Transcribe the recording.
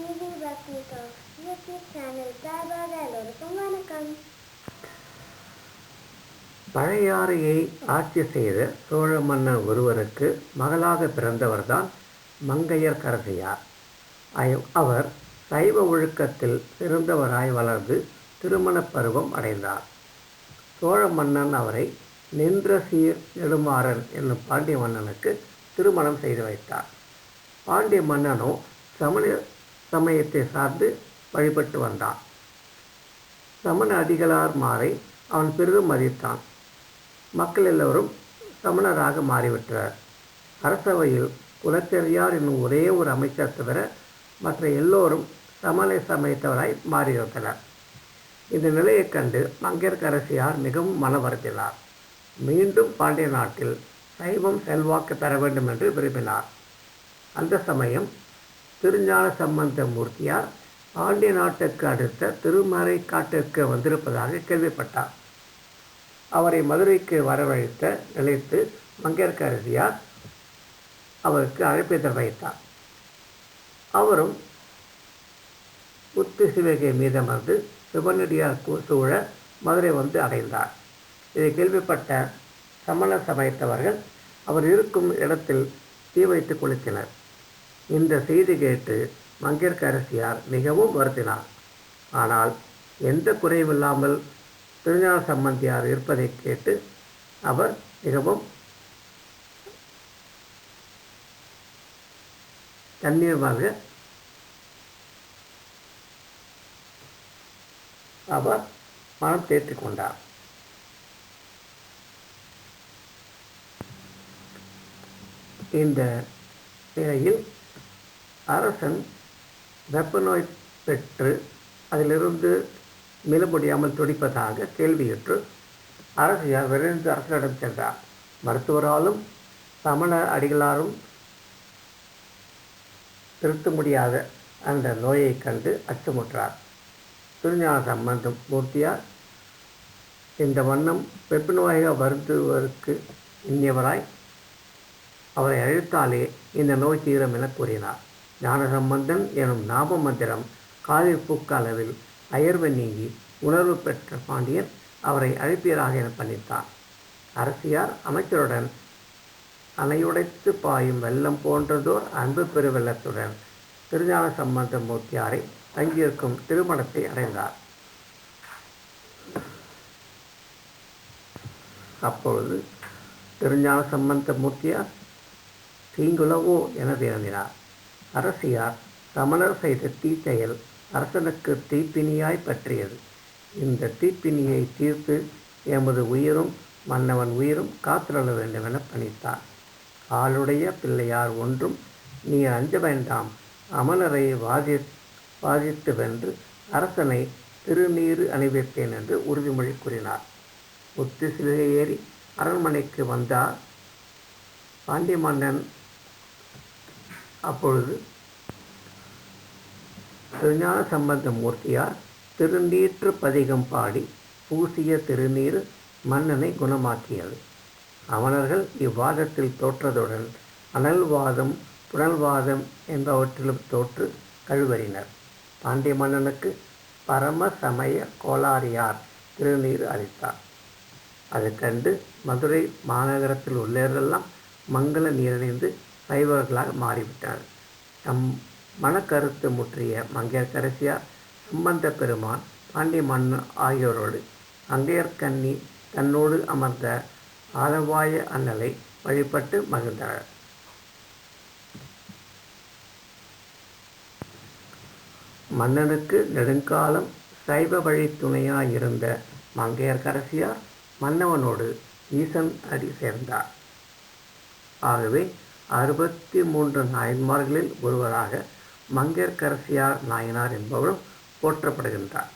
TV பக்னிகா YouTube channel சார்பாக எல்லோருக்கும் வணக்கம் பழையாறையை ஆட்சி செய்த சோழ மன்னன் ஒருவருக்கு மகளாக பிறந்தவர்தான் மங்கையர்க்கரசியார் அய- அவர் சைவ ஒழுக்கத்தில் சிறந்தவராய் வளர்ந்து திருமணப் பருவம் அடைந்தார். சோழ மன்னன் அவரை நின்ற சீர் நெடுமாறன் என்னும் பாண்டிய மன்னனுக்கு திருமணம் செய்து வைத்தார். பாண்டிய மன்னனோ சமண சமயத்தை சார்ந்து வழிபட்டு வந்தான். சமண அடிகளார் மாறை அவன் பெரிதும் மதித்தான். மக்கள் எல்லோரும் சமணராக மாறிவிட்டனர். அரசவையில் குலச்செரியார் என்னும் ஒரே ஒரு அமைச்சர் தவிர மற்ற எல்லோரும் சமண சமயத்தவராய் மாறியிருந்தனர். இந்த நிலையைக் கண்டு மங்கையர்கரசியார் மிகவும் மன வருந்தினார் மீண்டும் பாண்டிய நாட்டில் சைவம் செல்வாக்கு பெற வேண்டும் என்று விரும்பினார். அந்த சமயம் திருஞான சம்பந்த மூர்த்தியார் பாண்டிய நாட்டுக்கு அடுத்த திருமறை காட்டிற்கு வந்திருப்பதாக கேள்விப்பட்டார். அவரை மதுரைக்கு வரவழைத்த நிலைத்து மங்கையர்கரசியார் அவருக்கு அழைப்பிதழ் வைத்தார் அவரும் புத்து சிவகை மீதமர்ந்து சிவனடியார் சூழ மதுரை வந்து அடைந்தார். இதை கேள்விப்பட்ட சமண சமயத்தவர்கள் அவர் இருக்கும் இடத்தில் தீ வைத்து குளித்தனர். இந்த செய்தி கேட்டு மங்கையர்க்கரசியார் மிகவும் வருத்தினார். ஆனால் எந்த குறைவில்லாமல் திருஞான சம்பந்தியார் இருப்பதை கேட்டு அவர் மிகவும் தண்ணீர்மாக அவர் மனம் தேற்றிக் கொண்டார். இந்த நிலையில் அரசன் வெப்ப நோய் பெற்று அதிலிருந்து மீள முடியாமல் துடிப்பதாக கேள்வியுற்று அரசியார் விரைந்து அரசனிடம் சென்றார். மருத்துவராலும் சமண அடிகளாரும் திருத்த முடியாத அந்த நோயைக் கண்டு அச்சமுற்றார். திருஞான சம்பந்தம் மூர்த்தியார் இந்த வண்ணம் வெப்ப நோயாக வருந்துவதற்கு இன்னியவராய் அவரை அழைத்தாலே இந்த நோய் தீரம் என கூறினார். ஞானசம்பந்தன் எனும் நாம மந்திரம் காலில் பூக்க அளவில் அயர்வு நீங்கி உணர்வு பெற்ற பாண்டியன் அவரை அழைப்பியராக என பண்ணித்தார். அரசியார் அமைச்சருடன் அணையுடைத்து பாயும் வெள்ளம் போன்றதோர் அன்பு பெருவெள்ளத்துடன் திருஞான சம்பந்த மூர்த்தியாரை தங்கியிருக்கும் திருமணத்தை அடைந்தார். அப்பொழுது திருஞான சம்பந்த மூர்த்தியார் தீங்குலவோ என விரும்பினார் அரசியார் சமணர் செய்த தீச்செயல் அரசனுக்கு தீப்பினியாய் பற்றியது. இந்த தீப்பினியை தீர்த்து எமது உயிரும் மன்னவன் உயிரும் காத்திரள வேண்டுமென பணித்தார். ஆளுடைய பிள்ளையார் ஒன்றும் நீ அஞ்ச வேண்டாம் அமலரை வாதி வாதித்து வென்று அரசனை திருநீறு அணிவிப்பேன் என்று உறுதிமொழி கூறினார். முத்து சிலுகை ஏறி அரண்மனைக்கு வந்தார். பாண்டிய மன்னன் அப்பொழுது திருஞான சம்பந்த மூர்த்தியார் திருநீற்று பதிகம் பாடி பூசிய திருநீர் மன்னனை குணமாக்கியது. அவனர்கள் இவ்வாதத்தில் தோற்றதுடன் அனல்வாதம் புனல்வாதம் என்பவற்றிலும் தோற்று கழுவறினர். பாண்டிய மன்னனுக்கு பரம சமய கோளாரியார் திருநீர் அளித்தார். அது கண்டு மதுரை மாநகரத்தில் உள்ளவரெல்லாம் மங்கள நீரணிந்து சைவர்களாக மாறிவிட்டார். தம் மனக்கருத்து முற்றிய மங்கையர்கரசியார் சம்பந்த பெருமான் பாண்டிய மன்னன் ஆகியோரோடு அங்கையர்கண்ணி தன்னோடு அமர்ந்த ஆலவாய அண்ணலை வழிபட்டு மகிழ்ந்தார். மன்னனுக்கு நெடுங்காலம் சைவ வழி துணையாயிருந்த மங்கையர்க்கரசியார் மன்னவனோடு ஈசன் அடி சேர்ந்தார். ஆகவே அறுபத்தி மூன்று நாயன்மார்களில் ஒருவராக மங்கையர்க்கரசியார் நாயனார் என்பவரும் போற்றப்படுகின்றார்.